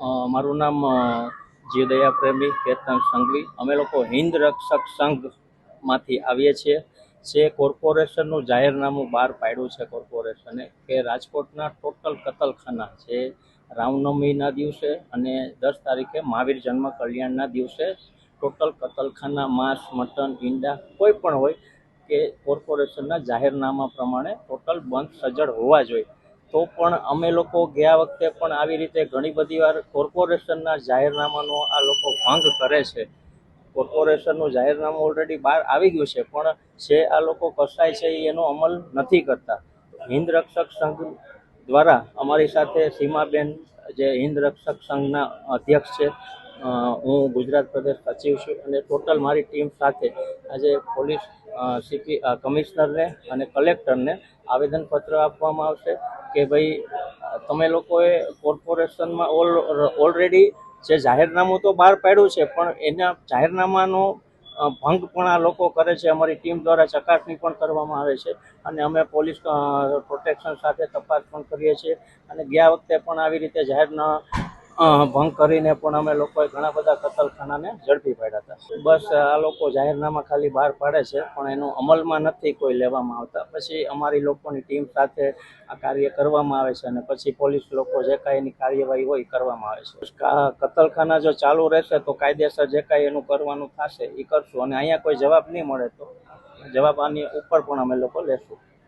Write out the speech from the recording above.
મારું નામ જીવદયા પ્રેમી, કેતન સંઘવી. અમે લોકો હિન્દ રક્ષક સંઘમાંથી આવીએ છીએ. જે કોર્પોરેશનનું જાહેરનામું બહાર પાડ્યું છે કોર્પોરેશને કે રાજકોટના ટોટલ કતલખાના, જે રામનવમીના દિવસે અને દસ તારીખે મહાવીર જન્મ કલ્યાણના દિવસે ટોટલ કતલખાના, માંસ, મટન, ઈંડા, કોઈ પણ હોય, કે કોર્પોરેશનના જાહેરનામા પ્રમાણે ટોટલ બંધ સજ્જડ હોવા જોઈએ. તો પણ અમે લોકો ગયા વખતે પણ આવી રીતે ઘણી બધી વાર કોર્પોરેશનના જાહેરનામાનો આ લોકો ભંગ કરે છે. કોર્પોરેશનનું જાહેરનામું ઓલરેડી બહાર આવી ગયું છે, પણ જે આ લોકો કસાય છે એનો અમલ નથી કરતા. હિન્દ રક્ષક સંઘ દ્વારા અમારી સાથે સીમાબેન, જે હિન્દ રક્ષક સંઘના અધ્યક્ષ છે હું ગુજરાત પ્રદેશ સચિવ છું અને ટોટલ મારી ટીમ સાથે આજે પોલીસ સીપી કમિશનરને અને કલેક્ટરને આવેદનપત્ર આપવામાં આવશે કે ભાઈ તમે લોકોએ કોર્પોરેશનમાં ઓલ ઓલરેડી જે જાહેરનામું તો બહાર પાડ્યું છે, પણ એના જાહેરનામાનો ભંગ પણ આ લોકો કરે છે. અમારી ટીમ દ્વારા ચકાસણી પણ કરવામાં આવે છે અને અમે પોલીસ પ્રોટેક્શન સાથે તપાસ પણ કરીએ છીએ અને ગયા વખતે પણ આવી રીતે જાહેરના ભંગ કરીને પણ અમે લોકોએ ઘણા બધા કતલખાનાને ઝડપી પાડ્યા હતા. બસ, આ લોકો જાહેરનામા ખાલી બહાર પાડે છે, પણ એનું અમલમાં નથી કોઈ લેવામાં આવતા. પછી અમારી લોકોની ટીમ સાથે આ કાર્ય કરવામાં આવે છે અને પછી પોલીસ લોકો જે કાંઈ એની કાર્યવાહી હોય કરવામાં આવે છે. કતલખાના જો ચાલુ રહેશે તો કાયદેસર જે કાંઈ એનું કરવાનું થશે એ કરશું. અને અહીંયા કોઈ જવાબ નહીં મળે તો જવાબ આની ઉપર પણ અમે લોકો લેશું.